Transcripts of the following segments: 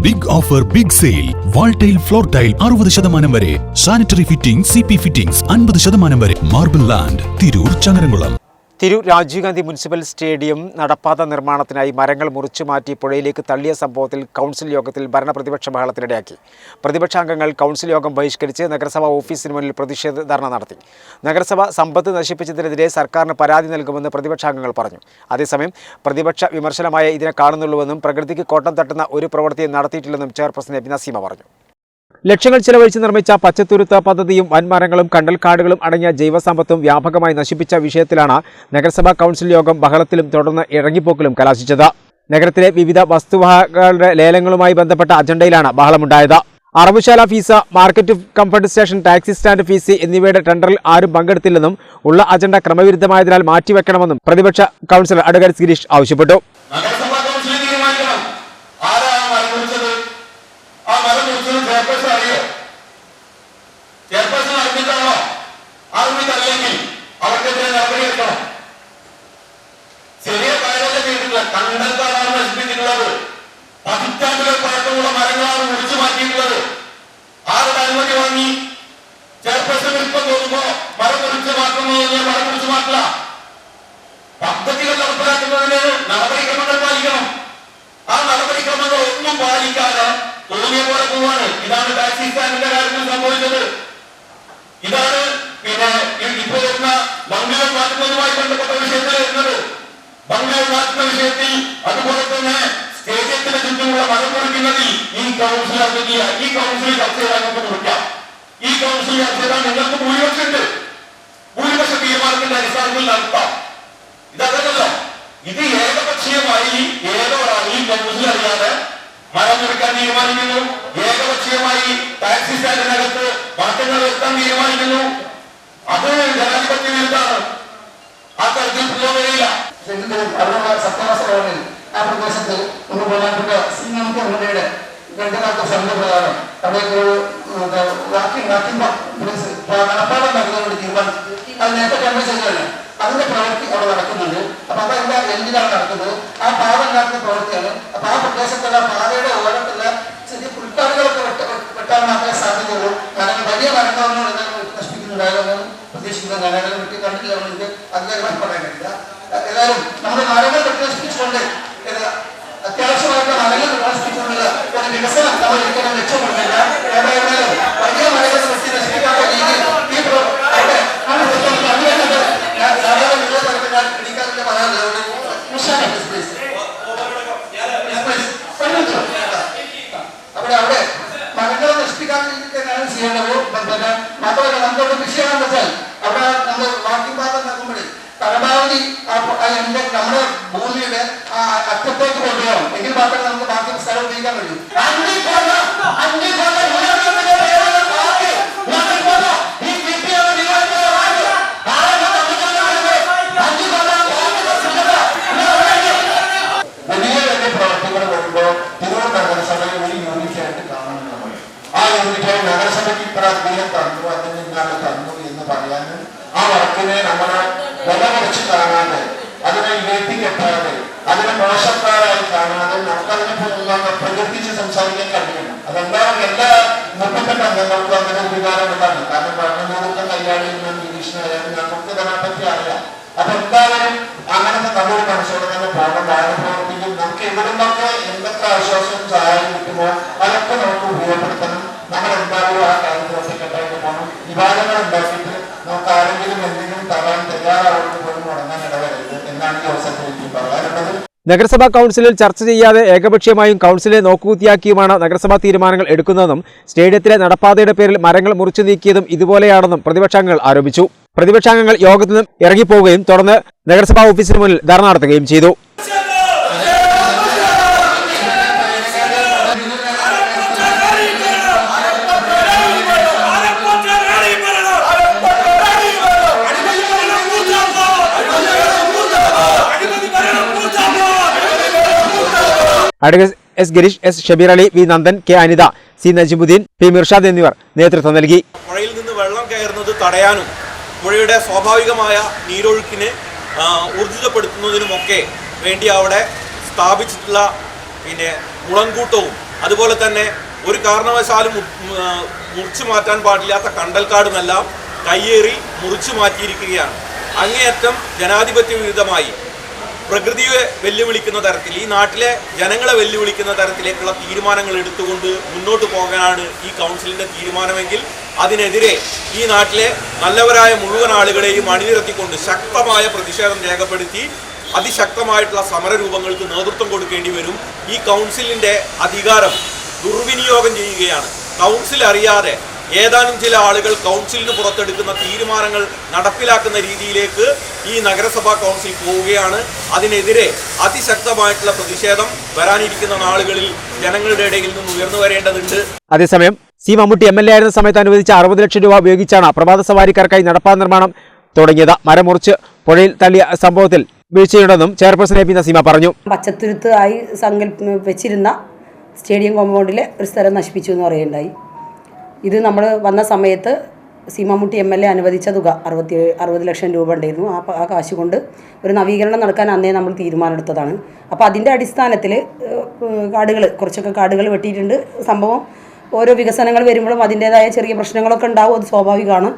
Big offer big sale wall tile floor tile അറുപത് ശതമാനം വരെ. Sanitary fitting C P fittings അൻപത് ശതമാനം വരെ. Marble Land Tirur Changaramkulam. Tirur Rajiv Gandhi municipal stadium നടപ്പാത നിർമ്മാണത്തിനായി മരങ്ങൾ മുറിച്ചു മാറ്റി പുഴയിലേക്ക് തള്ളിയ സംഭവത്തിൽ കൗൺസിൽ യോഗത്തിൽ ഭരണപ്രതിപക്ഷ ബഹളത്തിനിടയാക്കി. പ്രതിപക്ഷാംഗങ്ങൾ കൗൺസിൽ യോഗം ബഹിഷ്കരിച്ച് നഗരസഭാ ഓഫീസിന് മുന്നിൽ പ്രതിഷേധ ധർണ നടത്തി. നഗരസഭ സമ്പത്ത് നശിപ്പിച്ചതിനെതിരെ സർക്കാരിന് പരാതി നൽകുമെന്ന് പ്രതിപക്ഷാംഗങ്ങൾ പറഞ്ഞു. അതേസമയം പ്രതിപക്ഷ വിമർശനമായ ഇതിനെ കാണുന്നുള്ളൂവെന്നും പ്രകൃതിക്ക് കോട്ടം തട്ടുന്ന ഒരു പ്രവൃത്തിയും നടത്തിയിട്ടില്ലെന്നും ചെയർപേഴ്സൺ എബി നസീമ പറഞ്ഞു. ലക്ഷങ്ങൾ ചെലവഴിച്ച് നിർമ്മിച്ച പച്ചത്തുരുത്ത് പദ്ധതിയും വൻമരങ്ങളും കണ്ടൽക്കാടുകളും അടങ്ങിയ ജൈവസമ്പത്തും വ്യാപകമായി നശിപ്പിച്ച വിഷയത്തിലാണ് നഗരസഭാ കൗൺസിൽ യോഗം ബഹളത്തിലും തുടർന്ന് ഇറങ്ങിപ്പോക്കിലും കലാശിച്ചത്. നഗരത്തിലെ വിവിധ വസ്തുവകകളുടെ ലേലങ്ങളുമായി ബന്ധപ്പെട്ട അജണ്ടയിലാണ് ബഹളമുണ്ടായത്. അറവുശാല fees market comfort station taxi stand fees എന്നിവയുടെ ടെൻഡറിൽ ആരും പങ്കെടുത്തില്ലെന്നും ഉള്ള അജണ്ട ക്രമവിരുദ്ധമായതിനാൽ മാറ്റിവെക്കണമെന്നും പ്രതിപക്ഷ കൗൺസിലർ അഡ്വക്കേറ്റ് ഗിരീഷ് ആവശ്യപ്പെട്ടു നഗരസഭാ കൗൺസിൽ തീരുമാനിക്കണം ആരാണ് മരം മുറിച്ചത് ആ മരം മുറിച്ചത് ചെയർപേഴ്സൺ അറിയോ ചെയർപേഴ്സൺ അറിഞ്ഞിട്ടാണോ അറിഞ്ഞിട്ടല്ലെങ്കിൽ അവർക്കെതിരെ നടപടിയെടുക്കണം ചെറിയ കാര്യമൊക്കെ ചെയ്തിട്ടില്ല കണ്ടെത്താനാണ് നശിപ്പിച്ചിട്ടുള്ളത് പതിറ്റാണ്ടുകൾ പഴക്കമുള്ള മരങ്ങളാണ് മുറിച്ചു മാറ്റിയിട്ടുള്ളത് ആരുടെ അനുമതി വാങ്ങി ചെയർപേഴ്സൺ ഇപ്പം തോന്നുമ്പോ മരം മുറിച്ച് മാറ്റുന്നു ഞാൻ മരം മുറിച്ച് മാറ്റില്ല പദ്ധതികൾ നടപ്പിലാക്കുന്നതിന് നടപടിക്രമങ്ങൾ പാലിക്കണം ആ നടപടിക്രമങ്ങൾ ഒന്നും പാലിക്കാതെ പോലെ പോവാണ്. ഇതാണ് പാകിസ്ഥാനിന്റെ കാര്യത്തിൽ സംഭവിച്ചത്. ഇതാണ് പിന്നെ ഈ- ഇപ്പോ വരുന്ന ബംഗ്ലൂർ മാറ്റുന്നതുമായി ബന്ധപ്പെട്ട വിഷയത്തിൽ വരുന്നത്. ബംഗ്ലൂർ മാറ്റുന്ന വിഷയത്തിൽ അതുപോലെ തന്നെ സ്റ്റേഡിയത്തിന് ചുറ്റുമുള്ള മതം കൊടുക്കുന്നതിൽ ഈ കൗൺസിൽ അധ്യക്ഷിയ ഈ കൗൺസിൽ ചർച്ച ചെയ്താൽ നമുക്ക് വിളിക്കാം ഈ കൗൺസിൽ ചർച്ച ചെയ്താൽ നിങ്ങൾക്ക് ഭൂരിപക്ഷമുണ്ട്. ഭൂരിപക്ഷ തീരുമാനത്തിന്റെ അടിസ്ഥാനത്തിൽ നടത്താം. ഇതല്ലല്ലോ ഇത് ഏകപക്ഷീയമായി ഏതൊരാളെയും കൗൺസിൽ അറിയാതെ മരം മുറിക്കാൻ തീരുമാനിക്കുന്നു ഏകപക്ഷീയമായി ടാക്സി സ്റ്റാൻഡിനകത്ത് മാറ്റങ്ങൾ വരുത്താൻ തീരുമാനിക്കുന്നു. അത് ജനാധിപത്യ വിരുദ്ധാണ് ആ തരത്തിൽ അവിടെയുള്ള സത്യാവസ്ഥകളിൽ ആ പ്രദേശത്ത് ഒന്ന് ബഹുമാനപ്പെട്ട ശ്രീനാമത്തെ മുന്നയുടെ ഗണ്ഡനാത്ത സംഘപ്രകാരം അവിടെ ഒരു വാക്കിംഗ് വാക്കിംഗ് അത് നേരത്തെ കണ്ടു ചെയ്തതാണ് അതിന്റെ പ്രവൃത്തി അവിടെ നടക്കുന്നുണ്ട്. അപ്പൊ അതെല്ലാം എന്തിനാണ് നടക്കുന്നത്? ആ പാത ഉണ്ടാക്കുന്ന പ്രവൃത്തിയാണ്. അപ്പൊ ആ പ്രദേശത്തുള്ള പാതയുടെ ഓരത്തുള്ള ചെയ്യേണ്ടത് പിന്നെ മാത്രമല്ല നമ്മുടെ വിഷയമെന്ന് വെച്ചാൽ അവിടെ നമ്മൾ വാക്കിംഗ് പാത നടക്കുമ്പോഴേ പരമാവധി എന്റെ നമ്മുടെ ഭൂമിയുടെ അറ്റത്തേക്ക് കൊണ്ടുപോകണം. എങ്കിൽ മാത്രമേ നമുക്ക് ബാക്കി സ്ഥലം ഉപയോഗിക്കാൻ കഴിയൂ അധികം തന്നു അതിന് ഇന്നാണ് തന്നു എന്ന് പറയാനും ആ വർക്കിനെ നമ്മൾ വില കുറച്ച് കാണാതെ അതിനെ ഇരട്ടി അതിനെ മോശക്കാരായി കാണാതെ നമുക്കതിനെ നമുക്ക് പ്രകൃതിച്ച് സംസാരിക്കാൻ കഴിയണം. അതെന്താണ് എല്ലാ മുപ്പത്തെട്ട് അംഗങ്ങൾക്കും അങ്ങനെ ഒരു വികാരമുള്ളതാണ് കാരണം ഭരണകൂടത്തെ കൈയാളിയും നിരീക്ഷണമായാലും നമുക്ക് ഇതിനെപ്പറ്റി അറിയാം. അപ്പൊ എന്തായാലും അങ്ങനത്തെ നല്ലൊരു മനസ്സോടെ തന്നെ പോകണം പ്രവർത്തിക്കും. നമുക്ക് എവിടെ നിന്നൊക്കെ എന്തൊക്കെ ആശ്വാസവും സഹായം കിട്ടുമോ അതൊക്കെ നമുക്ക് ഉപയോഗപ്പെടുത്തണം നമ്മൾ എന്തായാലും ആ കാര്യത്തിലൊക്കെ കെട്ടായിട്ട് പോകണം വിവാദങ്ങൾ ഉണ്ടാക്കിയിട്ട് നമുക്ക് ആരെങ്കിലും എന്തെങ്കിലും തരാൻ പോലും മുടങ്ങാൻ ഇടവരരുത് എന്നാണ് ഈ അവസരത്തിൽ എനിക്ക് പറയാനുള്ളത്. നഗരസഭാ കൗൺസിലിൽ ചർച്ച ചെയ്യാതെ ഏകപക്ഷീയമായും കൗൺസിലെ നോക്കുകുത്തിയാക്കിയുമാണ് നഗരസഭാ തീരുമാനങ്ങൾ എടുക്കുന്നതെന്നും സ്റ്റേഡിയത്തിലെ നടപ്പാതയുടെ പേരിൽ മരങ്ങൾ മുറിച്ചു നീക്കിയതും ഇതുപോലെയാണെന്നും പ്രതിപക്ഷാംഗങ്ങൾ ആരോപിച്ചു. പ്രതിപക്ഷാംഗങ്ങൾ യോഗത്തിൽ നിന്നും ഇറങ്ങിപ്പോവുകയും തുടർന്ന് നഗരസഭാ ഓഫീസിന് മുന്നിൽ ധർണ നടത്തുകയും ചെയ്തു. Advocate S Girish S Shabeer Ali V Nandan K Anitha C Najimudheen P Mirshad എന്നിവർ നേതൃത്വം നൽകി. പുഴയിൽ നിന്ന് വെള്ളം കയറുന്നത് തടയാനും പുഴയുടെ സ്വാഭാവികമായ നീരൊഴുക്കിനെ ഊർജിതപ്പെടുത്തുന്നതിനുമൊക്കെ വേണ്ടി അവിടെ സ്ഥാപിച്ചിട്ടുള്ള പിന്നെ മുളങ്കൂട്ടവും അതുപോലെ തന്നെ ഒരു കാരണവശാലും മുറിച്ചു മാറ്റാൻ പാടില്ലാത്ത കണ്ടൽക്കാടുമെല്ലാം കയ്യേറി മുറിച്ചു മാറ്റിയിരിക്കുകയാണ്. അങ്ങേയറ്റം ജനാധിപത്യ വിരുദ്ധമായി പ്രകൃതിയെ വെല്ലുവിളിക്കുന്ന തരത്തിൽ ഈ നാട്ടിലെ ജനങ്ങളെ വെല്ലുവിളിക്കുന്ന തരത്തിലേക്കുള്ള തീരുമാനങ്ങൾ എടുത്തുകൊണ്ട് മുന്നോട്ട് പോകാനാണ് ഈ കൗൺസിലിന്റെ തീരുമാനമെങ്കിൽ അതിനെതിരെ ഈ നാട്ടിലെ നല്ലവരായ മുഴുവൻ ആളുകളെയും അണിനിരത്തിക്കൊണ്ട് ശക്തമായ പ്രതിഷേധം രേഖപ്പെടുത്തി അതിശക്തമായിട്ടുള്ള സമരരൂപങ്ങൾക്ക് നേതൃത്വം കൊടുക്കേണ്ടി വരും. ഈ കൗൺസിലിന്റെ അധികാരം ദുർവിനിയോഗം ചെയ്യുകയാണ്. കൗൺസിൽ അറിയാതെ ഏതാനും ചില ആളുകൾ കൗൺസിലിന് പുറത്തെടുക്കുന്ന തീരുമാനങ്ങൾ നടപ്പിലാക്കുന്ന രീതിയിലേക്ക് ഈ നഗരസഭാ കൗൺസിൽ പോവുകയാണ്. അതിനെതിരെ അതിശക്തമായിട്ടുള്ള പ്രതിഷേധം വരാനിരിക്കുന്ന നാളുകളിൽ ജനങ്ങളുടെ ഇടയിൽ നിന്ന് ഉയർന്നു വരേണ്ടതുണ്ട്. അതേസമയം C Mammootty M L A ആയിരുന്ന സമയത്ത് അനുവദിച്ച അറുപത് ലക്ഷം രൂപ ഉപയോഗിച്ചാണ് പ്രഭാത സവാരിക്കാർക്കായി നടപ്പാത നിർമ്മാണം തുടങ്ങിയത്. മരം മുറിച്ച് പുഴയിൽ തള്ളിയ സംഭവത്തിൽ വീഴ്ചയുണ്ടെന്നും ചെയർപേഴ്സൺ എ പി നസീമ പറഞ്ഞു. പച്ചത്തുരുത്ത് ആയി സങ്കല്പ വെച്ചിരുന്ന സ്റ്റേഡിയം കോമ്പൗണ്ടിലെ ഒരു സ്ഥലം നശിപ്പിച്ചു എന്ന് പറയുണ്ടായി ഇത് നമ്മൾ വന്ന സമയത്ത് സീമാമുട്ടി എം എൽ എ അനുവദിച്ച തുക അറുപത്തി അറുപത് ലക്ഷം രൂപ ഉണ്ടായിരുന്നു. ആ ആ കാശ് കൊണ്ട് ഒരു നവീകരണം നടക്കാൻ അന്നേ നമ്മൾ തീരുമാനമെടുത്തതാണ്. അപ്പോൾ അതിന്റെ അടിസ്ഥാനത്തിൽ കാടുകൾ കുറച്ചൊക്കെ കാടുകൾ വെട്ടിയിട്ടുണ്ട്. സംഭവം ഓരോ വികസനങ്ങൾ വരുമ്പോഴും അതിന്റേതായ ചെറിയ പ്രശ്നങ്ങളൊക്കെ ഉണ്ടാവും. അത് സ്വാഭാവികമാണ്.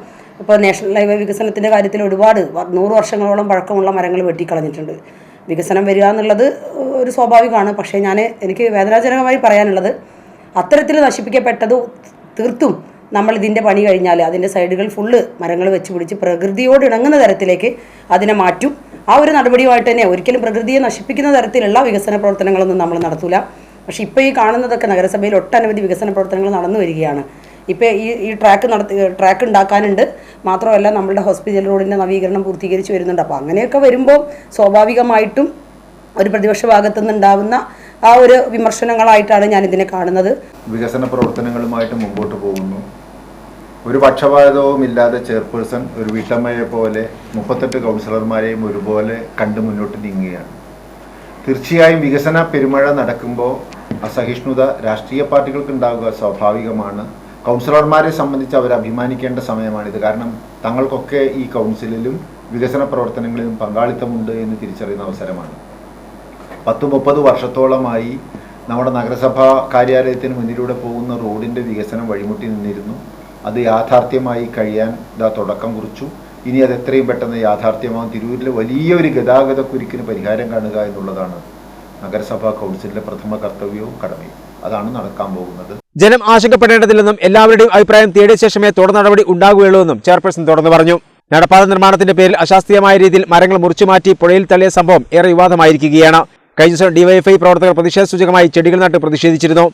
ഇപ്പോൾ നാഷണൽ ഹൈവേ വികസനത്തിന്റെ കാര്യത്തിൽ ഒരുപാട് നൂറ് വർഷങ്ങളോളം പഴക്കമുള്ള മരങ്ങൾ വെട്ടിക്കളഞ്ഞിട്ടുണ്ട്. വികസനം വരിക എന്നുള്ളത് ഒരു സ്വാഭാവികമാണ്. പക്ഷേ ഞാൻ എനിക്ക് വേദനാജനകമായി പറയാനുള്ളത് അത്തരത്തിൽ നശിപ്പിക്കപ്പെട്ടത് തീർത്തും നമ്മൾ ഇതിന്റെ പണി കഴിഞ്ഞാൽ അതിന്റെ സൈഡുകൾ ഫുള്ള് മരങ്ങൾ വെച്ച് പിടിച്ച് പ്രകൃതിയോട് ഇണങ്ങുന്ന തരത്തിലേക്ക് അതിനെ മാറ്റും. ആ ഒരു നടപടിയുമായിട്ട് തന്നെ ഒരിക്കലും പ്രകൃതിയെ നശിപ്പിക്കുന്ന തരത്തിലുള്ള വികസന പ്രവർത്തനങ്ങളൊന്നും നമ്മൾ നടത്തൂല. പക്ഷേ ഇപ്പോൾ ഈ കാണുന്നതൊക്കെ നഗരസഭയിൽ ഒട്ടനവധി വികസന പ്രവർത്തനങ്ങൾ നടന്നു വരികയാണ്. ഇപ്പോൾ ഈ ഈ ട്രാക്ക് നടത്തി ട്രാക്ക് ഉണ്ടാക്കാനുണ്ട്. മാത്രമല്ല നമ്മളുടെ ഹോസ്പിറ്റൽ റോഡിന്റെ നവീകരണം പൂർത്തീകരിച്ച് വരുന്നുണ്ട്. അപ്പോൾ അങ്ങനെയൊക്കെ വരുമ്പോൾ സ്വാഭാവികമായിട്ടും ഒരു പ്രതിപക്ഷ ഭാഗത്തു നിന്നുണ്ടാവുന്ന ആ ഒരു വിമർശനങ്ങളായിട്ടാണ് ഞാൻ ഇതിനെ കാണുന്നത്. വികസന പ്രവർത്തനങ്ങളുമായിട്ട് മുമ്പോട്ട് പോകുന്നു. ഒരു പക്ഷപാതവും ഇല്ലാതെ ചെയർപേഴ്സൺ ഒരു വീട്ടമ്മയെ പോലെ മുപ്പത്തെട്ട് കൗൺസിലർമാരെയും ഒരുപോലെ കണ്ട് മുന്നോട്ട് നീങ്ങുകയാണ്. തീർച്ചയായും വികസന പെരുമഴ നടക്കുമ്പോൾ അസഹിഷ്ണുത രാഷ്ട്രീയ പാർട്ടികൾക്ക് ഉണ്ടാവുക സ്വാഭാവികമാണ്. കൗൺസിലർമാരെ സംബന്ധിച്ച് അവർ അഭിമാനിക്കേണ്ട സമയമാണിത്. കാരണം തങ്ങൾക്കൊക്കെ ഈ കൗൺസിലിലും വികസന പ്രവർത്തനങ്ങളിലും പങ്കാളിത്തമുണ്ട് എന്ന് തിരിച്ചറിയുന്ന അവസരമാണ്. പത്ത് മുപ്പത് വർഷത്തോളമായി നമ്മുടെ നഗരസഭാ കാര്യാലയത്തിന് മുന്നിലൂടെ പോകുന്ന റോഡിന്റെ വികസനം വഴിമുട്ടി നിന്നിരുന്നു. അത് യാഥാർത്ഥ്യമായി കഴിയാൻ ഇതാ തുടക്കം കുറിച്ചു. ഇനി അത് എത്രയും പെട്ടെന്ന് യാഥാർത്ഥ്യമാകും തിരൂരിലെ വലിയൊരു ഗതാഗത കുരുക്കിന് പരിഹാരം കാണുക എന്നുള്ളതാണ് നഗരസഭാ കൗൺസിലിന്റെ പ്രഥമ കർത്തവ്യവും കടമയും. അതാണ് നടക്കാൻ പോകുന്നത്. ജനം ആശങ്കപ്പെടേണ്ടതില്ലെന്നും എല്ലാവരുടെയും അഭിപ്രായം തേടിയ ശേഷമേ തുടർ നടപടി ഉണ്ടാകുകയുള്ളൂ എന്നും ചെയർപേഴ്സൺ തുടർന്ന് പറഞ്ഞു. നടപ്പാത നിർമ്മാണത്തിന്റെ പേരിൽ അശാസ്ത്രീയമായ രീതിയിൽ മരങ്ങൾ മുറിച്ചു മാറ്റി പുഴയിൽ തള്ളിയ സംഭവം ഏറെ വിവാദമായിരിക്കുകയാണ്. കഴിഞ്ഞ ദിവസം ഡിവൈഎഫ്ഐ പ്രവർത്തകർ പ്രതിഷേധ സൂചകമായി ചെടികൾ നട്ട് പ്രതിഷേധിച്ചിരുന്നു.